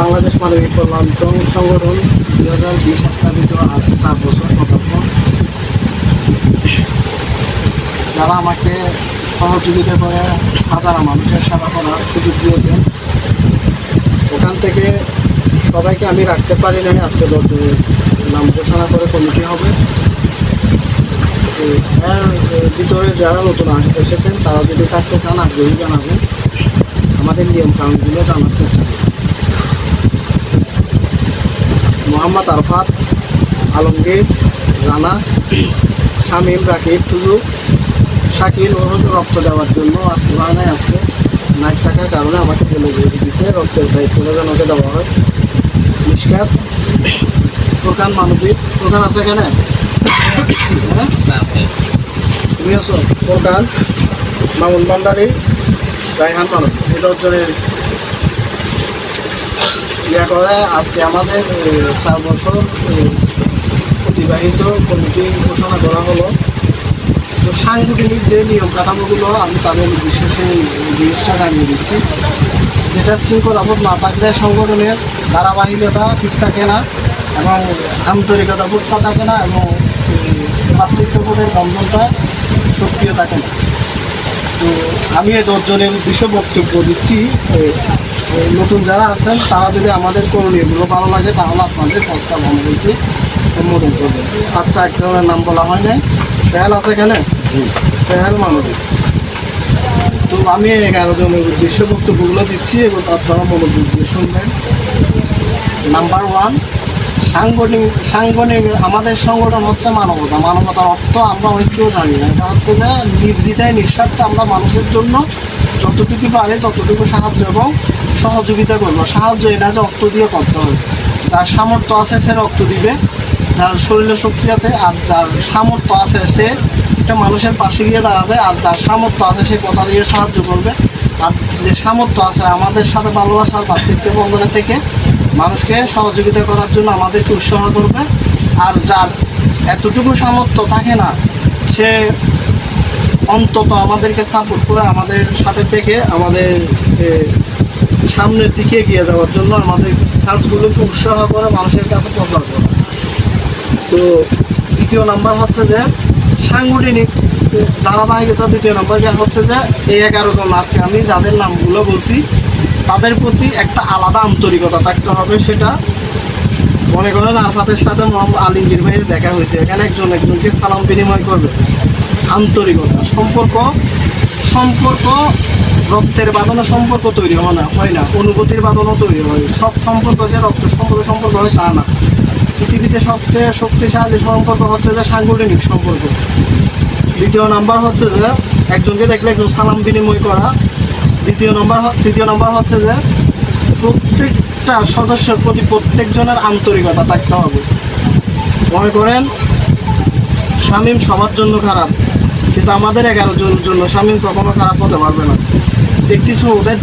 বাংলাদেশ মানবিক কল্যাণ জন সংগঠন দুই হাজার বিশ স্থাপিত আজ চার বছর পদার্পণ যারা আমাকে সহযোগিতা করে, হাজারা মানুষের সেবা করার সুযোগ দিয়েছেন। ওখান থেকে সবাইকে আমি রাখতে পারি নাই। আজকে দশজনের নাম ঘোষণা করে কমিটি হবে। এর ভিতরে যারা নতুন এসেছেন, তারা যদি থাকতে চান, আগ্রহী জানাবেন। আমাদের নিয়ম কানুনগুলো জানার চেষ্টা করবেন মোহাম্মদ আরফাত, আলমগীর, রানা, শামীম, রাকিব টুজু শাকিল ও রক্ত দেওয়ার জন্য আসতে পারে নাই আজকে। নাইট থাকার কারণে আমাকে দিয়ে দিয়েছে, রক্তের দায়িত্বটা যেন ওকে দেওয়া হয়। মিসকাত ফোরকান মানবিক ফোরকান আছে এখানে? হ্যাঁ? তুমি আছো? ফোরকান। মামুন ভান্ডারি, রায়হান মানব এই দশজনের ইয়া করে আজকে আমাদের চার বছর অতিবাহিত কমিটি ঘোষণা করা হলো। তো সাংগঠনিক যে নিয়ম কাঠামোগুলো আমি তাদের বিশেষে জিনিসটা জানিয়ে দিচ্ছি। যেটা শৃঙ্খলাবোধ না থাকলে সংগঠনের ধারাবাহিকতা ঠিক থাকে না এবং আন্তরিকতা বোধটা থাকে না এবং মাতৃত্ববোধের বন্ধনটা সক্রিয় থাকে না। তো আমি এই দশজনের বিষয় বক্তব্য দিচ্ছি নতুন যারা আছেন তারা যদি আমাদের করণীয়গুলো ভালো লাগে তাহলে আপনাদের প্রস্তাব আমাদেরকে সম্বোধন করবেন। আচ্ছা একজনের নাম বলা হয় নাই। সোহেল আছে এখানে? জি। সোহেল মানবিক তো আমি এগারো জনের উদ্দেশ্য বক্তব্যগুলো দিচ্ছি এবং আপনারা মনোযোগ দিয়ে শুনবেন। নাম্বার ওয়ান সাংগঠনিক সাংগঠনিক আমাদের সংগঠন হচ্ছে মানবতা। মানবতার অর্থ আমরা অনেক কেউ জানি না। এটা হচ্ছে যে নির্দ্বিধায় নিঃস্বার্থে আমরা মানুষের জন্য যতটুকু পারি ততটুকু সাহায্য এবং সহযোগিতা করব। সাহায্য এটা যে অর্থ দিয়ে করতে হবে। যার সামর্থ্য আছে সে রক্ত দিবে। যার শরীরে শক্তি আছে আর যার সামর্থ্য আছে সে একটা মানুষের পাশে গিয়ে দাঁড়াবে আর যার সামর্থ্য আছে সে কথা দিয়ে সাহায্য করবে। আর যে সামর্থ্য আছে আমাদের সাথে ভালোবাসার ভাতৃত্ব, বন্ধনে থেকে মানুষকে সহযোগিতা করার জন্য আমাদেরকে উৎসাহ করবে। আর যার এতটুকু সামর্থ্য থাকে না, সে অন্তত আমাদেরকে সাপোর্ট করে আমাদের সাথে থেকে আমাদের সামনের দিকে এগিয়ে যাওয়ার জন্য আমাদের কাজগুলোকে উৎসাহ করে, মানুষের কাছে প্রচার করা। তো দ্বিতীয় নাম্বার হচ্ছে যে, সাংগঠনিক ধারাবাহিকতা দ্বিতীয় নাম্বার যা হচ্ছে যে, এই এগারো জন আজকে আমি যাদের নামগুলো বলছি, তাদের প্রতি একটা আলাদা আন্তরিকতা থাকতে হবে সেটা। মনে করেন আরফাতের সাথে মোহাম্মদ আলিমগীর ভাইয়ের দেখা হয়েছে, এখানে একজন একজনকে সালাম বিনিময় করবে। আন্তরিকতা, সম্পর্ক সম্পর্ক রক্তের বাঁধানো সম্পর্ক তৈরি হয় না হয় না, অনুভূতির বাঁধানো তৈরি হয়। সব সম্পর্ক যে রক্ত, সম্পর্ক সম্পর্ক হয় তা না। পৃথিবীতে সবচেয়ে শক্তিশালী সম্পর্ক হচ্ছে যে সাংগঠনিক সম্পর্ক। দ্বিতীয় নাম্বার হচ্ছে যে একজনকে দেখলে একজন সালাম বিনিময় করা। দ্বিতীয় নম্বর তৃতীয় নাম্বার হচ্ছে যে প্রত্যেকটা সদস্যের প্রতি প্রত্যেকজনের আন্তরিকতা থাকতে হবে। মনে করেন, শামীম সবার জন্য খারাপ, কিন্তু আমাদের এগারো জনের জন্য শামীম কখনো খারাপ হতে পারবে না। দেখতেছো, ওদের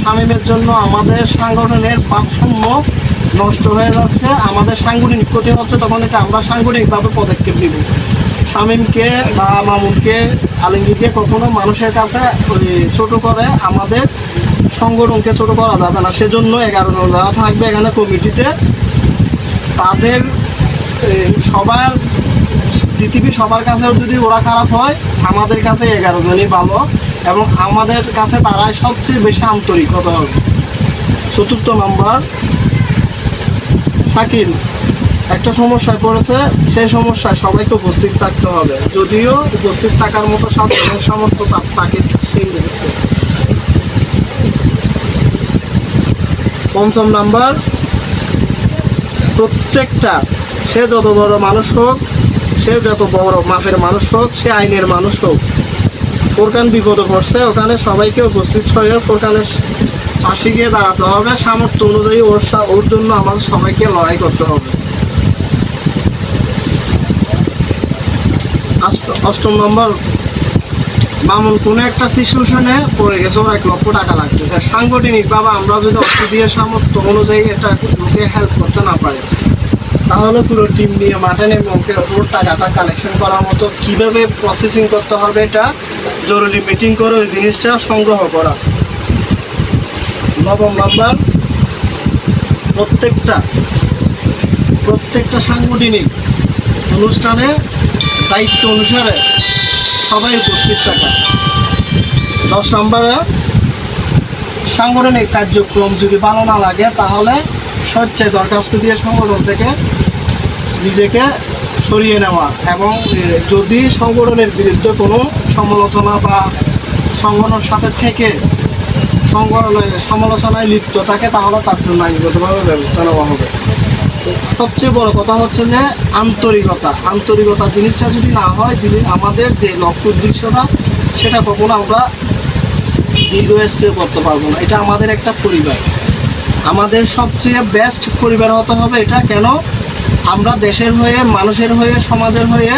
শামীমের জন্য আমাদের সাংগঠনের ভারসাম্য নষ্ট হয়ে যাচ্ছে। আমাদের সাংগঠনিক ক্ষতি হচ্ছে, তখন এটা আমরা সাংগঠনিকভাবে পদক্ষেপ নিব। শামীমকে বা মামুনকে আলমগীরকে কখনো মানুষের কাছে ছোট করে আমাদের সংগঠনকে ছোট করা যাবে না। সেজন্য এগারো জন যারা থাকবে এখানে কমিটিতে, তাদের সবার পৃথিবী সবার কাছেও যদি ওরা খারাপ হয়, আমাদের কাছে এগারো জনই ভালো। এবং আমাদের কাছে তারাই সবচেয়ে বেশি আন্তরিক হতে হবে। চতুর্থ নম্বর, শাকিল। একটা সমস্যায় পড়েছে, সেই সমস্যায় সবাইকে উপস্থিত থাকতে হবে। যদিও উপস্থিত থাকার মতো এবং সামর্থ্য তার থাকে সেই পঞ্চম নাম্বার, প্রত্যেকটা, সে যত বড় মানুষ হোক, সে যত বড় মাপের মানুষ হোক, সে আইনের মানুষ হোক ফোরকান বিপদে পড়ছে ওখানে সবাইকে উপস্থিত হয়ে ফোরকানের পাশে গিয়ে দাঁড়াতে হবে। সামর্থ্য অনুযায়ী ওর ওর জন্য আমাদের সবাইকে লড়াই করতে হবে। অষ্টম নম্বর মামুন কোনো একটা সিচুয়েশনে পড়ে গেছে, ওর এক লক্ষ টাকা লাগতেছে। সাংগঠনিকভাবে আমরা যদি অর্থ দিয়ে সামর্থ্য অনুযায়ী এটা লোকে হেল্প করতে না পারে, তাহলে পুরো টিম নিয়ে মাঠে নেমে ওকে ওর টাকাটা কালেকশন করার মতো কীভাবে প্রসেসিং করতে হবে এটা জরুরি মিটিং করে ওই জিনিসটা সংগ্রহ করা। নবম নাম্বার, প্রত্যেকটা প্রত্যেকটা সাংগঠনিক অনুষ্ঠানে দায়িত্ব অনুসারে সবাই উপস্থিত থাকা। দশ নম্বরে, সাংগঠনিক কার্যক্রম যদি ভালো না লাগে, তাহলে স্বেচ্ছায় দরখাস্ত দিয়ে সংগঠন থেকে নিজেকে সরিয়ে নেওয়া এবং যদি সংগঠনের বিরুদ্ধে কোনো সমালোচনা বা সংগঠনের সাথে থেকে সংগঠনের সমালোচনায় লিপ্ত থাকে, তাহলে তার জন্য আইনগতভাবে ব্যবস্থা নেওয়া হবে। সবচেয়ে বড় কথা হচ্ছে যে, আন্তরিকতা আন্তরিকতা জিনিসটা যদি না হয় যিনি আমাদের যে লক্ষ্য উদ্দেশ্যটা, সেটা কখনো আমরা দীর্ঘস্থায়ী করতে পারব না। এটা আমাদের একটা পরিবার। আমাদের সবচেয়ে বেস্ট পরিবার হতে হবে এটা কেন? আমরা দেশের হয়ে, মানুষের হয়ে, সমাজের হয়ে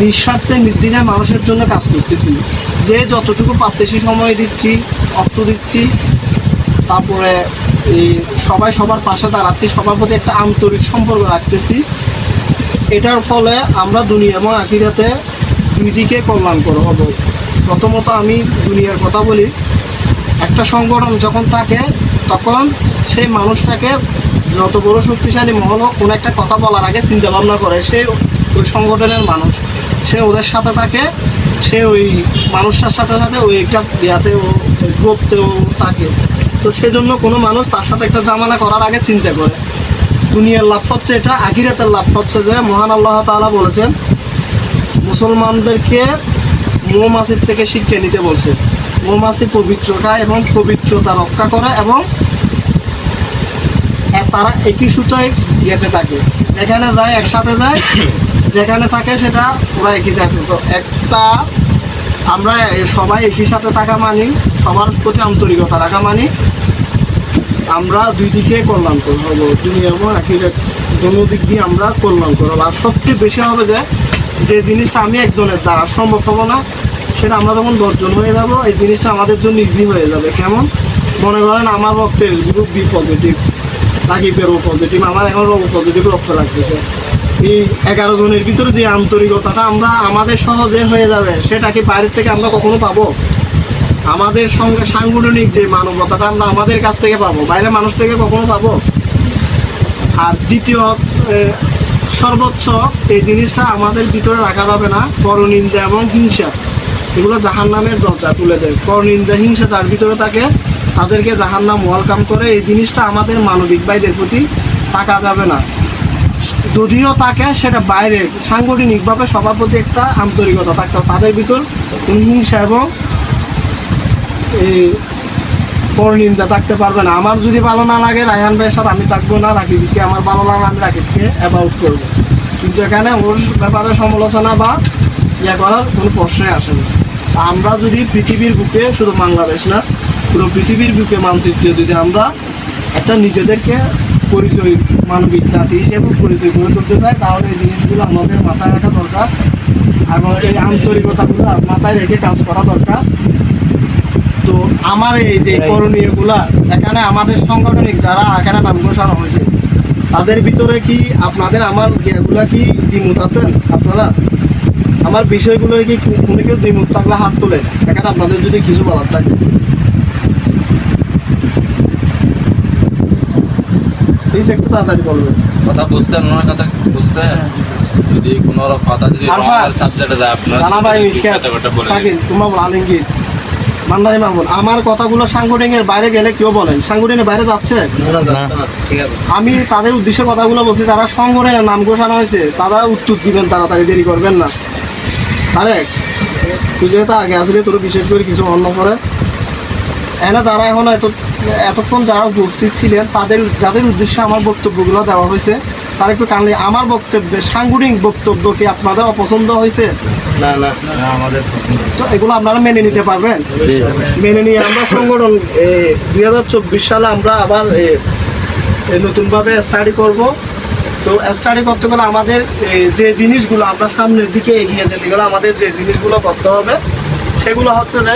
নিঃস্বার্থে নির্দিনে মানুষের জন্য কাজ করতেছি। যে যতটুকু পারতেছি সময় দিচ্ছি, অর্থ দিচ্ছি, তারপরে এই সবাই সবার পাশে দাঁড়াচ্ছি, সবার প্রতি একটা আন্তরিক সম্পর্ক রাখতেছি। এটার ফলে আমরা দুনিয়া এবং আখিরাতে দুই দিকে কল্যাণকর হব। প্রথমত আমি দুনিয়ার কথা বলি। একটা সংগঠন যখন থাকে, তখন সেই মানুষটাকে যত বড় শক্তিশালী মহল হোক, কোনো একটা কথা বলার আগে চিন্তা ভাবনা করে, সে ওই সংগঠনের মানুষ। সে ওদের সাথে থাকে, সে ওই মানুষটার সাথে সাথে ওই একটা ইয়াতেও, গ্রুপতেও থাকে। তো সেজন্য কোনো মানুষ তার সাথে একটা জামানা করার আগে চিন্তা করে। দুনিয়ার লাভ হচ্ছে এটা, আখিরাতের লাভ হচ্ছে যে মহান আল্লাহ তাআলা বলেছেন, মুসলমানদেরকে মৌমাছির থেকে শিক্ষা নিতে বলছে। মৌমাছি পবিত্রতা এবং পবিত্রতা রক্ষা করে এবং তারা একই সুতোয় ইয়েতে থাকে। যেখানে যায়, একসাথে যায়, যেখানে থাকে সেটা ওরা একই থাকে। তো একটা আমরা সবাই একই সাথে থাকা মানি, সবার প্রতি আন্তরিকতা রাখা মানি, আমরা দুই দিকে কল্যাণ করব। দুনিয়া এবং একই দোনো দিক দিয়ে আমরা কল্যাণ করব। আর সবচেয়ে বেশি হবে যে যে জিনিসটা আমি একজনের দ্বারা সম্ভব হব না সেটা আমরা যখন দশজন হয়ে যাব, এই জিনিসটা আমাদের জন্য ইজি হয়ে যাবে। কেমন? মনে করেন আমার রক্তের গ্রুপ বি পজিটিভ রাকিবের ও পজিটিভ আমার এখন ও পজিটিভ রক্ত লাগতেছে। এই এগারো জনের ভিতরে যে আন্তরিকতাটা আমরা আমাদের সহজে হয়ে যাবে, সেটা কি বাইরের থেকে আমরা কখনো পাবো? আমাদের সঙ্গে সাংগঠনিক যে মানবতাটা আমরা আমাদের কাছ থেকে পাবো, বাইরের মানুষ থেকে কখনো পাবো? আর দ্বিতীয় সর্বোচ্চ এই জিনিসটা আমাদের ভিতরে রাখা যাবে না, পরনিন্দা এবং হিংসা। এগুলো জাহান নামের দরজা তুলে দেয়। পরনিন্দা হিংসা তার ভিতরে থাকে তাদেরকে জাহান নাম ওয়েলকাম করে। এই জিনিসটা আমাদের মানবিক ভাইদের প্রতি থাকা যাবে না। যদিও তাকে সেটা বাইরে সাংগঠনিকভাবে সবার প্রতি একটা আন্তরিকতা থাকতে হবে। তাদের ভিতর হিংসা এবং এই পরনিন্দা থাকতে পারবে না। আমার যদি ভালো না লাগে রায়হান ভাইয়ের সাথে আমি থাকব না রাকিবকে আমার ভালো না, আমি রাকিবকে অ্যাবাউট করব। কিন্তু এখানে ওর ব্যাপারে সমালোচনা বা ইয়ে করার কোনো প্রশ্নই আসে না। আমরা যদি পৃথিবীর বুকে শুধু বাংলাদেশ না পুরো পৃথিবীর বুকে মানচিত্রে যদি আমরা একটা নিজেদেরকে পরিচয় মানবিক জাতি হিসেবে পরিচয় করে তুলতে চাই তাহলে এই জিনিসগুলো আমাদের মাথায় রাখা দরকার এবং এই আন্তরিকতাগুলো মাথায় রেখে কাজ করা দরকার। তো আমার এই যে করণীয়গুলা এখানে আমাদের সাংগঠনিক যারা এখানে নাম ঘোষণা হয়েছে তাদের ভিতরে কি আপনাদের আমার ইয়েগুলা কি দ্বিমত আছেন আপনারা? আমার বিষয়গুলো কি কোনো কেউ দ্বিমত থাকলে হাত তোলে? এখানে আপনাদের যদি কিছু বলার থাকে। প্লিজ একটু তাড়াতাড়ি বলবেন। কথা বুঝছেন ওনার কথা বুঝছেন? যদি কোনো কথা যদি সাবজেক্টে যায় আপনার রানা ভাই মিসকাত কথা বলে সাকিব তোমরা বলো আলমগীর মান্দারি মামুন আমার কথাগুলো বাইরে গেলে কেউ বলেন? বাইরে যাচ্ছে? আমি তাদের উদ্দেশ্যে কথাগুলো বলছি যারা সংগঠনের নাম ঘোষণা হয়েছে তারা উত্তর দিবেন তাড়াতাড়ি দেরি করবেন না। তাহলে তুই যেহেতু আগে আসলে তোর বিশেষ করে কিছু অন্য করে এনা যারা এখন এত এতক্ষণ যারা উপস্থিত ছিলেন তাদের যাদের উদ্দেশ্যে আমার বক্তব্যগুলো দেওয়া হয়েছে তারা একটু কানলে আমার বক্তব্যে সাংগঠনিক বক্তব্য কি আপনাদের অপছন্দ হয়েছে? না না। আমাদের তো এগুলো আপনারা মেনে নিতে পারবেন? মেনে নিয়ে আমরা সংগঠন দুই হাজার চব্বিশ সালে আমরা আবার নতুনভাবে স্টাডি করব। তো স্টাডি করতে গেলে আমাদের যে জিনিসগুলো আমরা সামনের দিকে এগিয়ে যেতে গেলে আমাদের যে জিনিসগুলো করতে হবে, সেগুলো হচ্ছে যে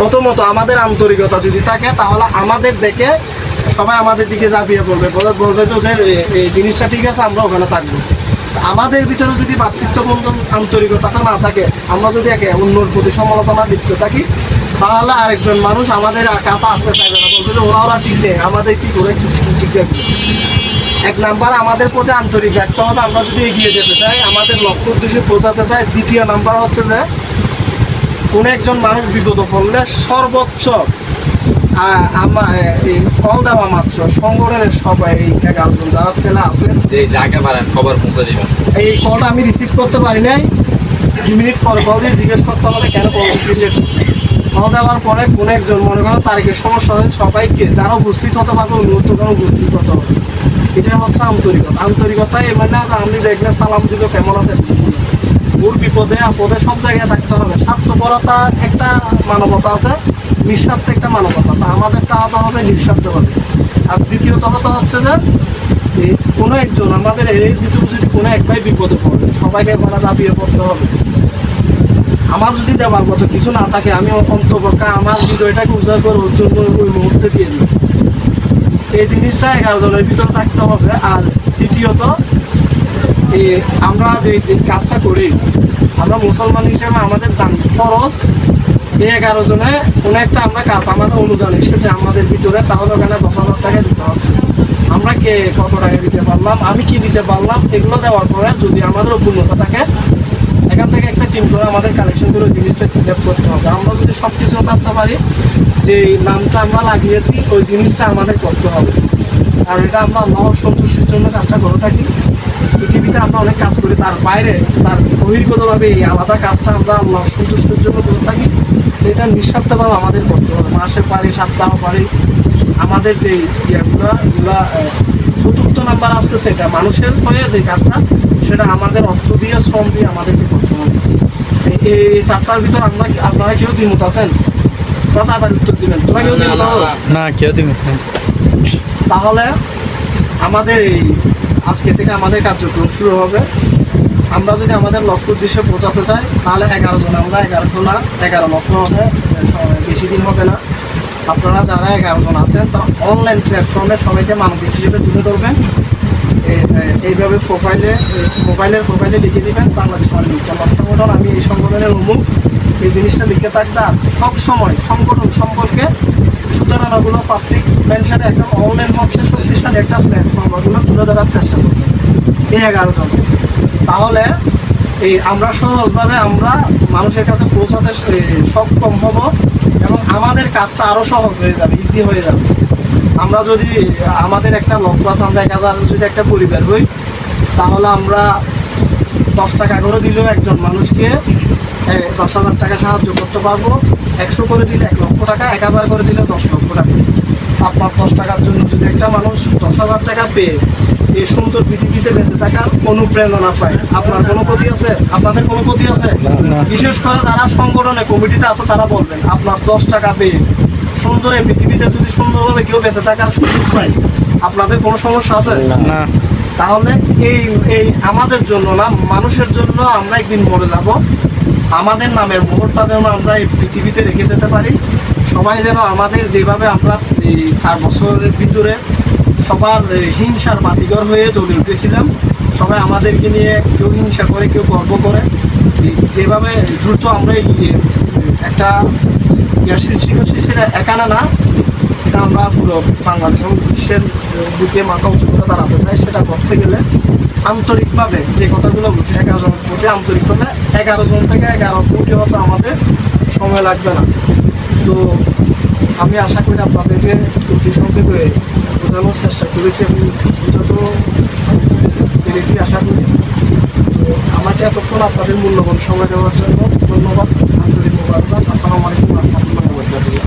প্রথমত আমাদের আন্তরিকতা যদি থাকে, তাহলে আমাদের দেখে সবাই আমাদের দিকে ঝাঁপিয়ে পড়বে। বলে বলবে যে ওদের এই জিনিসটা ঠিক আছে, আমরা ওখানে থাকব। আমাদের ভিতরে যদি ভ্রাতৃত্ববন্ধন আন্তরিকতাটা না থাকে, আমরা যদি একে অন্যর প্রতি সমালোচনা লিপ্ত থাকি, তাহলে আরেকজন মানুষ আমাদের কাছে আসতে চাইবে না। বলবে যে ওরা ওরা ঠিক নেই, আমাদের কি করে ঠিক রাখবে এক নাম্বার আমাদের প্রতি আন্তরিক রাখতে হবে আমরা যদি এগিয়ে যেতে চাই আমাদের লক্ষ্য উদ্দেশ্যে পৌঁছাতে চাই। দ্বিতীয় নাম্বার হচ্ছে যে কোনো একজন মানুষ বিপদ পড়লে সর্বোচ্চ কল দেওয়া মাত্র। সংগঠনের সবাই এই এগারো জন যারা ছেলে আছেন যে যাকে পারেন খবর পৌঁছে দিবেন। এই কলটা আমি রিসিভ করতে পারি নাই। দু মিনিট পরে কল দিয়ে জিজ্ঞেস করতে হবে কেন কল দিচ্ছি কল দেওয়ার পরে কোনো একজন, মনে করেন তারিখের সমস্যা হয়ে সবাইকে যারা উপস্থিত হতে পারবে উন্নত কোনো উপস্থিত হতে হবে। এটা হচ্ছে আন্তরিকতা। আন্তরিকতা এ মানে না যে আমি দেখলে সালাম দিল, কেমন আছে? ওর বিপদে, আপদে সব জায়গায় থাকতে হবে। স্বার্থপরতার একটা মানবতা আছে, নিঃস্বার্থ একটা মানবতা আছে। আমাদেরটা আলাদা হবে নিঃস্বার্থভাবে আর দ্বিতীয়ত হতে হচ্ছে যে কোনো একজন, আমাদের এর ভিতরে যদি কোনো এক ভাই বিপদে পড়ে, সবাইকে বলা চাপিয়ে পড়তে হবে। আমার যদি দেওয়ার মতো কিছু না থাকে, আমি অন্তপক্ষে আমার হৃদয়টাকে উজাড় করে ওর জন্য ওই মুহূর্তে দিয়ে দিই। এই জিনিসটা এগারো জনের ভিতরে থাকতে হবে। আর দ্বিতীয়ত আমরা যে যে কাজটা করি, আমরা মুসলমান হিসেবে আমাদের দান ফরজ। এই এগারো জনে কোনো একটা আমরা কাজ, আমাদের অনুদান এসেছে আমাদের ভিতরে, তাহলে ওখানে দশ হাজার টাকা দিতে হচ্ছে। আমরা কে, কত টাকা দিতে পারলাম, আমি কি দিতে পারলাম, এগুলো দেওয়ার পরে যদি আমাদের অপূর্ণতা থাকে এখান থেকে একটা টিম করে আমাদের কালেকশন করে জিনিসটা ফিল আপ করতে হবে। আমরা যদি সব কিছু থাকতে পারি, যে নামটা আমরা লাগিয়েছি, ওই জিনিসটা আমাদের করতে হবে। আর এটা আমরা আল্লাহর সন্তুষ্টির জন্য কাজটা করে থাকি। পৃথিবীতে আমরা অনেক কাজ করি, তার বাইরে, তার বহির্গতভাবে এই আলাদা কাজটা আমরা আল্লাহ সন্তুষ্টির জন্য করে থাকি। এটা নিঃস্বার্থভাবে আমাদের করতে হবে। মাসে পারে, সপ্তাহ পারে। আমাদের যে ইয়েগুলো, এগুলো চতুর্থ নাম্বার আসতেছে এটা মানুষের হয়ে যে কাজটা সেটা আমাদের অর্থ দিয়ে শ্রম দিয়ে আমাদেরকে করতে হবে। এই- চারটার ভিতর আমরা আপনারা কেউ দ্বিমত আছেন? তাড়াতাড়ি উত্তর দিবেন। তোরা কেউ দ্বিমত? না কেউ দিবে না। তাহলে আমাদের এই আজকে থেকে আমাদের কার্যক্রম শুরু হবে। আমরা যদি আমাদের লক্ষ্য উদ্দেশ্যে পৌঁছাতে চাই তাহলে এগারো জন আমরা এগারোশো না এগারো লক্ষ হবে। বেশি দিন হবে না। আপনারা যারা এগারো জন আছেন, তা অনলাইন প্ল্যাটফর্মে সবাইকে মানবিক হিসেবে তুলে ধরবেন। এইভাবে প্রোফাইলে মোবাইলের প্রোফাইলে লিখে দিবেন, বাংলাদেশ মানবিক কল্যাণ সংগঠন। আমি এই সংগঠনের অমুক এই জিনিসটা লিখে থাকবে। আর সব সময় সংগঠন সম্পর্কে সুতরাং ওগুলো পাবলিক মেনশনে একটা অনলাইন হচ্ছে, শক্তিশালী একটা প্ল্যাটফর্ম ওগুলো তুলে ধরার চেষ্টা করবে এই এগারো জন তাহলে এই আমরা সহজভাবে আমরা মানুষের কাছে পৌঁছাতে সক্ষম হব। এবং আমাদের কাজটা আরও সহজ হয়ে যাবে ইজি হয়ে যাবে। আমরা যদি, আমাদের একটা লক্ষ্য আছে, আমরা এক হাজার যদি একটা পরিবার হই, তাহলে আমরা দশ টাকা করে দিলেও একজন মানুষকে দশ হাজার টাকা সাহায্য করতে পারব। একশো করে দিলে এক লক্ষ টাকা এক হাজার করে দিলে দশ লক্ষ টাকা। আপনার দশ টাকার জন্য যদি একটা মানুষ দশ হাজার টাকা পেয়ে এই সুন্দর পৃথিবীতে বেঁচে থাকার অনুপ্রেরণা পায় আপনার কোনো ক্ষতি আছে? আপনাদের কোনো ক্ষতি আছে? না। বিশেষ করে যারা সংগঠনে কমিটিতে আছে তারা বলবেন আপনার দশ টাকা পেয়ে সুন্দর এই পৃথিবীতে যদি সুন্দরভাবে কেউ বেঁচে থাকার সুযোগ পায় আপনাদের কোনো সমস্যা আছে? না। তাহলে এই এই আমাদের জন্য না মানুষের জন্য আমরা একদিন মরে যাব। আমাদের নামের মোহরটা যেন আমরা এই পৃথিবীতে রেখে যেতে পারি। সবাই যেন আমাদের যেভাবে আমরা এই চার বছরের ভিতরে সবার হিংসার বাতিঘর হয়ে জ্বলে উঠেছিলাম, সবাই আমাদেরকে নিয়ে কেউ হিংসা করে, কেউ গর্ব করে। যেভাবে দ্রুত আমরা এই একটা ইয়ার সৃষ্টি করছি সেটা একানা না। এটা আমরা পুরো বাংলাদেশ এবং বিশ্বের বুকে মাথা উঁচু করে দাঁড়াতে চাই, সেটা করতে গেলে আন্তরিকভাবে যে কথাগুলো বলছি, এগারো জনের প্রতি আন্তরিক হলে এগারো জন থেকে এগারো কোটি হতে আমাদের সময় লাগবে না। তো আমি আশা করি আপনাদেরকে অতি সংক্ষেপে বোঝানোর চেষ্টা করেছি আমি বোঝাতে পেরেছি আশা করি। তো আমাকে এতক্ষণ আপনাদের মূল্যবান সময় দেওয়ার জন্য ধন্যবাদ। আন্তরিক মোবারকবাদ। আসসালামু আলাইকুম